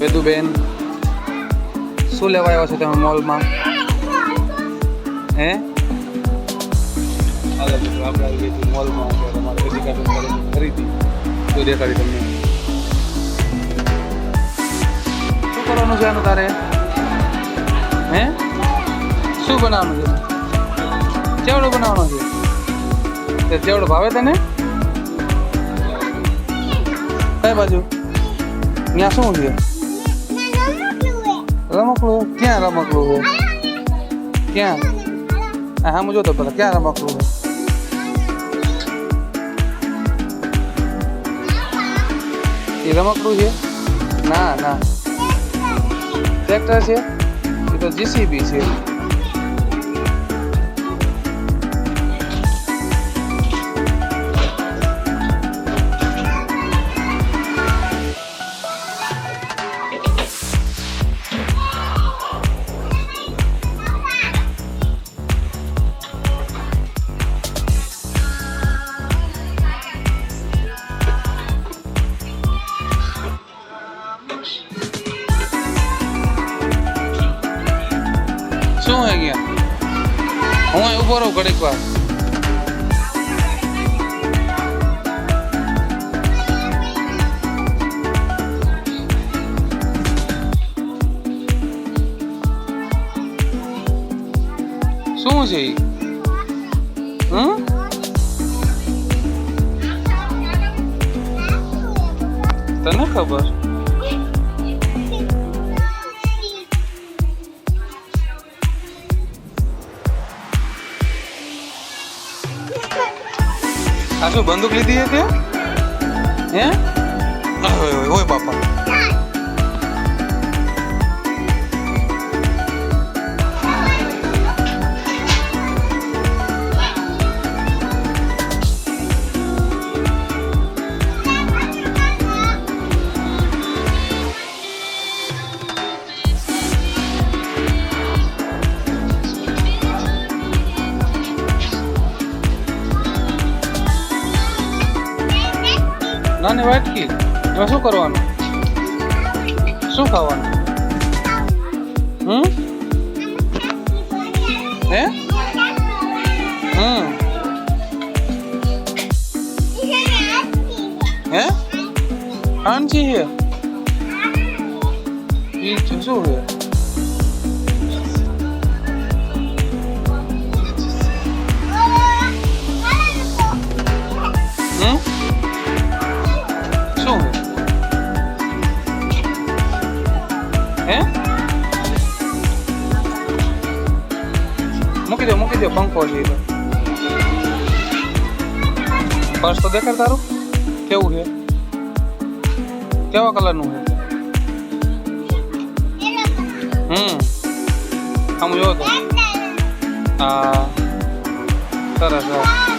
વેદુબેન શું લેવા આવ્યા છો તમે મોલમાં? હે? આપણે મોલમાં ખરીદી. તો દેખાડી તમને. શું કરવાનું છે આનું તારે? હે? શું બનાવવાનું છે? ચેવડો બનાવવાનો છે? તે ચેવડો ભાવે તને? કઈ બાજુ? ત્યાં શું છે? રમકડું? ક્યાં રમકડું છે? ક્યાં? હા હા જોતો પેલા, ક્યાં રમકડું છે? એ રમકડું છે? ના ના. ટ્રેક્ટર છે? એ તો જીસીબી છે. શું હે ગયા હું અહીં ઊભો રહું ઘડીક વાર શું છે ઈ? હમ તને ખબર આ શું બંદૂક લીધી છે તે હે. ઓય બાપા. નાની વાટકી. એમાં શું કરવાનું? શું ખાવાનું? હમ? હે? હમ. હે? ઈ છે, શું છે મૂકી દો પંખો તો. પર્સ તો દેખાડ તારું? કેવું છે? કેવા કલરનું છે? હમ. આમ જોવો તો. હા. સરસ સરસ.